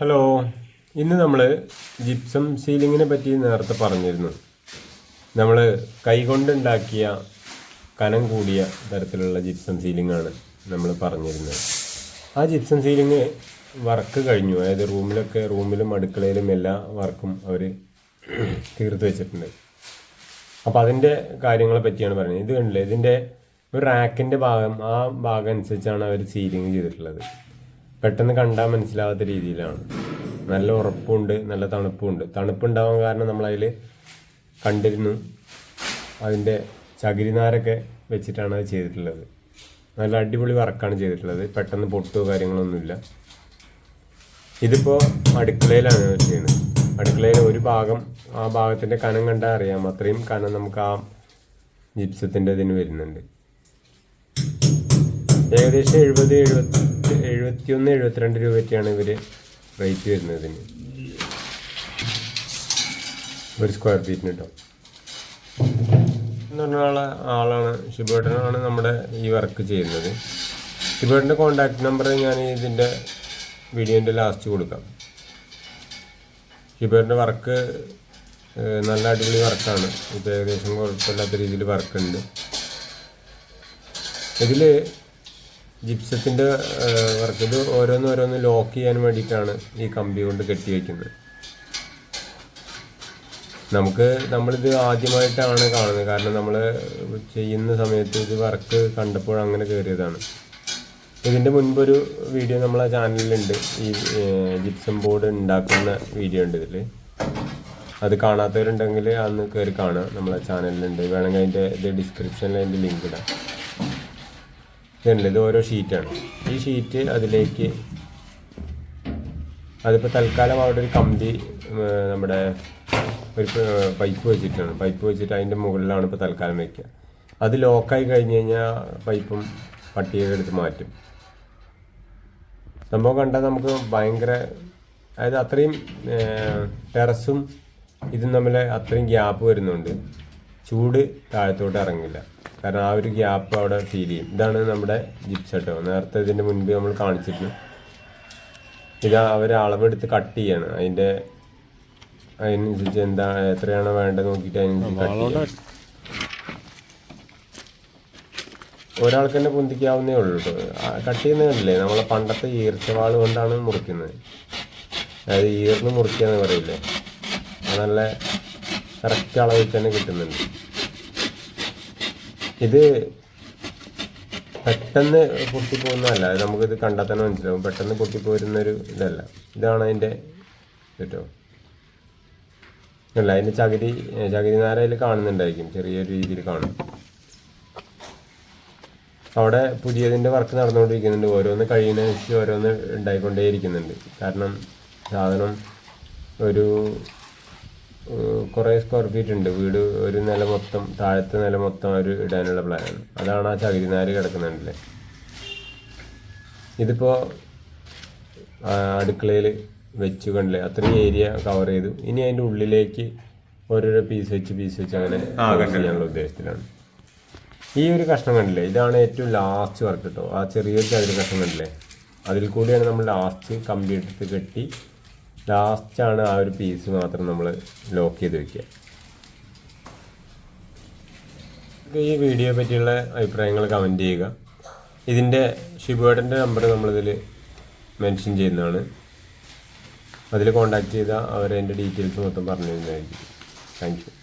Hello ഇന്ന് നമ്മൾ gypsum സീലിങ്ങിനെ പറ്റി നേരത്തെ പറഞ്ഞിരുന്നു. നമ്മൾ കൈകൊണ്ടുണ്ടാക്കിയ കനം കൂടിയ തരത്തിലുള്ള ജിപ്സം സീലിംഗ് ആണ് നമ്മൾ പറഞ്ഞിരുന്നത്. ആ ജിപ്സം സീലിംഗ് വർക്ക് കഴിഞ്ഞു. അതായത് റൂമിലൊക്കെ റൂമിലും അടുക്കളയിലും എല്ലാ വർക്കും അവർ തീർത്ത് വെച്ചിട്ടുണ്ട്. അപ്പോൾ അതിന്റെ കാര്യങ്ങളെ പറ്റിയാണ് പറയുന്നത് ഇത് കണ്ടില്ലേ? ഇതിന്റെ ഒരു റാക്കിന്റെ ഭാഗം ആ ഭാഗം അനുസരിച്ചാണ് അവർ സീലിംഗ് ചെയ്തിട്ടുള്ളത്. പെട്ടെന്ന് കണ്ടാൽ മനസ്സിലാവാത്ത രീതിയിലാണ്. നല്ല ഉറപ്പുണ്ട് നല്ല തണുപ്പുണ്ട്. തണുപ്പുണ്ടാവാൻ കാരണം നമ്മളതിൽ കണ്ടിരുന്നു. അതിന്റെ ചകിരിനാരൊക്കെ വെച്ചിട്ടാണ് അത് ചെയ്തിട്ടുള്ളത്. നല്ല അടിപൊളി വർക്കാണ് ചെയ്തിട്ടുള്ളത്. പെട്ടെന്ന് പൊട്ടോ കാര്യങ്ങളൊന്നുമില്ല. ഇതിപ്പോൾ അടുക്കളയിലാണ് ചെയ്യുന്നത്. അടുക്കളയിൽ ഒരു ഭാഗം ആ ഭാഗത്തിന്റെ കനം കണ്ടാൽ അറിയാം. അത്രയും കനം നമുക്ക് ആ ജിപ്സത്തിന്റെ ഇതിന് വരുന്നുണ്ട്. ഏകദേശം എഴുപത് എഴുപത്തി എഴുപത്തിയൊന്ന് എഴുപത്തിരണ്ട് രൂപയ്ക്കാണ് ഇവർ റേറ്റ് വരുന്നത് ഇതിന് ഒരു സ്ക്വയർ ഫീറ്റിന് കേട്ടോ എന്ന് പറഞ്ഞ ആളെ ആളാണ് ഷിബേട്ടനാണ് നമ്മുടെ ഈ വർക്ക് ചെയ്യുന്നത്. ഷിബേട്ടന്റെ കോൺടാക്ട് നമ്പർ ഞാൻ ഇതിന്റെ വീഡിയോന്റെ ലാസ്റ്റ് കൊടുക്കാം. ഷിബേട്ടന്റെ വർക്ക് നല്ല അടിപൊളി വർക്കാണ് ഇപ്പോൾ ഏകദേശം കുഴപ്പമില്ലാത്ത രീതിയിൽ വർക്കുണ്ട് ഇതിൽ ജിപ്സത്തിന്റെ വർക്ക് ഇത് ഓരോന്ന് ഓരോന്ന് ലോക്ക് ചെയ്യാൻ വേണ്ടിയിട്ടാണ് ഈ കമ്പി കൊണ്ട് കെട്ടി വയ്ക്കുന്നത് നമുക്ക് നമ്മളിത് ആദ്യമായിട്ടാണ് കാണുന്നത്. കാരണം നമ്മൾ ചെയ്യുന്ന സമയത്ത് ഇത് വർക്ക് കണ്ടപ്പോൾ അങ്ങനെ കയറിയതാണ്. ഇതിന്റെ മുൻപൊരു വീഡിയോ നമ്മളെ ചാനലിലുണ്ട്. ഈ ജിപ്സം ബോർഡ് ഉണ്ടാക്കുന്ന വീഡിയോ ഉണ്ട് ഇതിൽ അത് കാണാത്തവരുണ്ടെങ്കിൽ അന്ന് കയറി കാണുക നമ്മളെ ചാനലിലുണ്ട്. വേണമെങ്കിൽ അതിന്റെ ഇത് ഡിസ്ക്രിപ്ഷനിൽ അതിന്റെ ലിങ്ക് ഇടാം. ഇതുണ്ട്. ഇത് ഓരോ ഷീറ്റാണ് ഈ ഷീറ്റ് അതിലേക്ക് അതിപ്പോൾ തൽക്കാലം അവിടെ ഒരു കമ്പി നമ്മുടെ ഒരു പൈപ്പ് വെച്ചിട്ടാണ്. പൈപ്പ് വെച്ചിട്ട് അതിന്റെ മുകളിലാണ് ഇപ്പോൾ തൽക്കാലം വയ്ക്കുക അത് ലോക്കായി കഴിഞ്ഞ് കഴിഞ്ഞാൽ പൈപ്പും പട്ടിയൊക്കെ എടുത്ത് മാറ്റും. സംഭവം കണ്ടാൽ നമുക്ക് ഭയങ്കര അതായത് അത്രയും ടെറസും ഇതും തമ്മിൽ അത്രയും ഗ്യാപ്പ് വരുന്നുണ്ട്. ചൂട് താഴത്തോട്ട് ഇറങ്ങില്ല. കാരണം ആ ഒരു ഗ്യാപ്പ് അവിടെ ഫീൽ ചെയ്യും. ഇതാണ് നമ്മുടെ ജിപ്സ് കേട്ടോ നേരത്തെ ഇതിന്റെ മുൻപ് നമ്മൾ കാണിച്ചിരുന്നു. ഇത് അവർ അളവെടുത്ത് കട്ട് ചെയ്യാണ്. അതിന്റെ അതിനനുസരിച്ച് എന്താ എത്രയാണോ വേണ്ടത് നോക്കിയിട്ട് അതിനനുസരിച്ച് കട്ട് ചെയ്യണം. ഒരാൾക്ക് തന്നെ പൊന്തിക്കാവുന്നേ ഉള്ളൂ കേട്ടോ കട്ട് ചെയ്യുന്നതല്ലേ? നമ്മളെ പണ്ടത്തെ ഈർച്ചവാൾ കൊണ്ടാണ് മുറിക്കുന്നത്. അതായത് ഈർന്ന് മുറിക്കുക എന്ന് പറയില്ലേ നല്ല കറക്റ്റ് അളവിൽ തന്നെ കിട്ടുന്നുണ്ട്. ഇത് പെട്ടെന്ന് പൊട്ടിപ്പോകുന്നതല്ല നമുക്ക് നമുക്കിത് കണ്ടാൽ തന്നെ മനസ്സിലാവും. പെട്ടെന്ന് പൊട്ടിപ്പോരുന്നൊരു ഇതല്ല. ഇതാണ് അതിന്റെ കേട്ടോ അല്ല അതിന്റെ ചകിരി ചകിരി നാരയിൽ കാണുന്നുണ്ടായിരിക്കും. ചെറിയൊരു രീതിയിൽ കാണും. അവിടെ പുതിയതിന്റെ വർക്ക് നടന്നുകൊണ്ടിരിക്കുന്നുണ്ട്. ഓരോന്ന് കഴിയുന്നതനുസരിച്ച് ഓരോന്ന് ഉണ്ടായിക്കൊണ്ടേയിരിക്കുന്നുണ്ട്. കാരണം സാധനം ഒരു കുറേ സ്ക്വയർ ഫീറ്റ് ഉണ്ട്. വീട് ഒരു നില മൊത്തം താഴത്തെ നില മൊത്തം അവർ ഇടാനുള്ള പ്ലാനാണ് അതാണ് ആ ചകിരിനാര് കിടക്കുന്നുണ്ടല്ലേ. ഇതിപ്പോൾ അടുക്കളയിൽ വെച്ച് കണ്ടില്ലേ? അത്രയും ഏരിയ കവർ ചെയ്തു. ഇനി അതിന്റെ ഉള്ളിലേക്ക് ഓരോരോ പീസ് വെച്ച് പീസ് വെച്ച് അങ്ങനെ ചെയ്യാനുള്ള ഉദ്ദേശത്തിലാണ്. ഈ ഒരു കഷ്ണം കണ്ടില്ലേ? ഇതാണ് ഏറ്റവും ലാസ്റ്റ് വർക്ക് കേട്ടോ ആ ചെറിയൊരു ചകിരി കഷ്ണം കണ്ടില്ലേ? അതിൽ കൂടിയാണ് നമ്മൾ ലാസ്റ്റ് കമ്പി എടുത്ത് കെട്ടി ലാസ്റ്റാണ് ആ ഒരു പീസ് മാത്രം നമ്മൾ ലോക്ക് ചെയ്ത് വെക്കുക. ഈ വീഡിയോ പറ്റിയുള്ള അഭിപ്രായങ്ങൾ കമന്റ് ചെയ്യുക. ഇതിന്റെ ഷിബേർഡിന്റെ നമ്പർ നമ്മളിതിൽ മെൻഷൻ ചെയ്യുന്നതാണ്. അതിൽ കോൺടാക്റ്റ് ചെയ്താൽ അവർ അതിന്റെ ഡീറ്റെയിൽസ് മൊത്തം പറഞ്ഞു തരുന്നതായിരിക്കും താങ്ക് യു